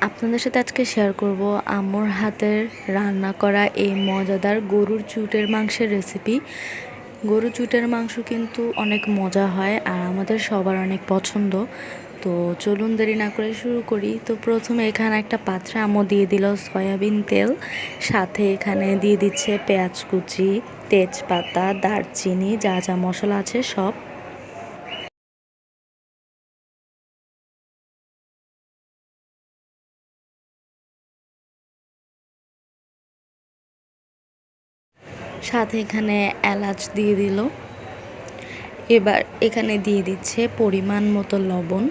আপনাদের সাথে আজকে শেয়ার করব আম্মুর হাতের রান্না করা এই মজাদার গরুর চুটের মাংসের রেসিপি গরুর চুটের মাংস কিন্তু অনেক মজা হয় আর আমাদের সবার অনেক পছন্দ। তো চলুন দেরি না করে শুরু করি। তো প্রথমে এখানে একটা পাত্রে আম্মু দিয়ে দিল সয়াবিন তেল। সাথে এখানে দিয়ে দিচ্ছে পেঁয়াজ কুচি, তেজপাতা, দারচিনি, যা যা মশলা আছে সব। সাথে এখানে এলাচ দিয়ে দিল। এবার এখানে দিয়ে দিচ্ছে পরিমাণ মতো লবণ।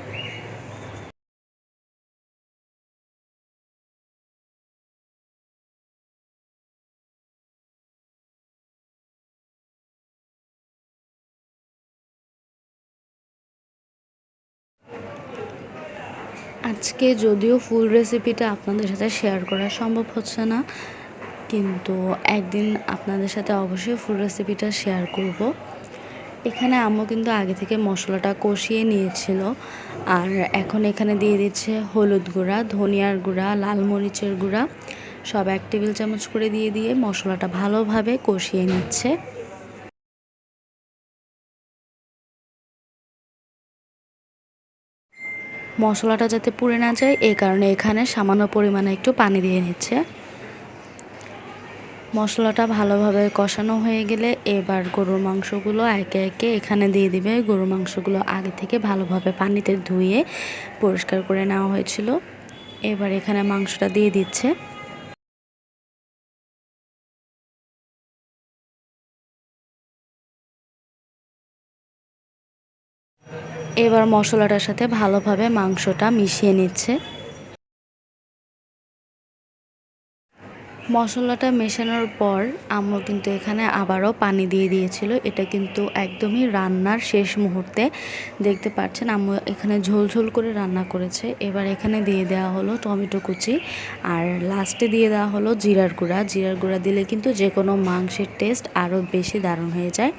আজকে যদিও ফুল রেসিপিটা আপনাদের সাথে শেয়ার করা সম্ভব হচ্ছে না কিন্তু একদিন আপনাদের সাথে অবশ্যই ফুল রেসিপিটা শেয়ার করব। এখানে আম্মু কিন্তু আগে থেকে মশলাটা কষিয়ে নিয়েছিল। আর এখন এখানে দিয়ে দিচ্ছে হলুদ গুঁড়া, ধনিয়ার গুঁড়া, লাল মরিচের গুঁড়া। সব এক টেবিল চামচ করে দিয়ে দিয়ে মশলাটা ভালোভাবে কষিয়ে নিচ্ছে। মশলাটা যাতে পুড়ে না যায় এই কারণে এখানে সামান্য পরিমাণে একটু পানি দিয়ে নিচ্ছে। মশলাটা ভালোভাবে কষানো হয়ে গেলে এবার গরুর মাংসগুলো একে একে এখানে দিয়ে দিবে। গরুর মাংসগুলো আগে থেকে ভালোভাবে পানিতে ধুয়ে পরিষ্কার করে নেওয়া হয়েছিল। এবার এখানে মাংসটা দিয়ে দিচ্ছে। এবার মশলাটার সাথে ভালোভাবে মাংসটা মিশিয়ে নিচ্ছে। মশলাটা মেশানোর পর আম্মু কিন্তু এখানে আবারও পানি দিয়ে দিয়েছিল। এটা কিন্তু একদমই রান্নার শেষ মুহূর্তে। দেখতে পাচ্ছেন, আম্মু এখানে ঝোল ঝোল করে রান্না করেছে। এবার এখানে দিয়ে দেওয়া হলো টমেটো কুচি আর লাস্টে দিয়ে দেওয়া হলো জিরার গুঁড়া। জিরার গুঁড়া দিলে কিন্তু যে কোনো মাংসের টেস্ট আরও বেশি দারুণ হয়ে যায়।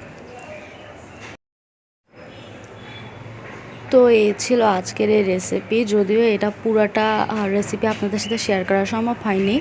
তো এই ছিল আজকের এই রেসিপি যদিও এটা পুরাটা রেসিপি আপনাদের সাথে শেয়ার করা সম্ভব হয়নি।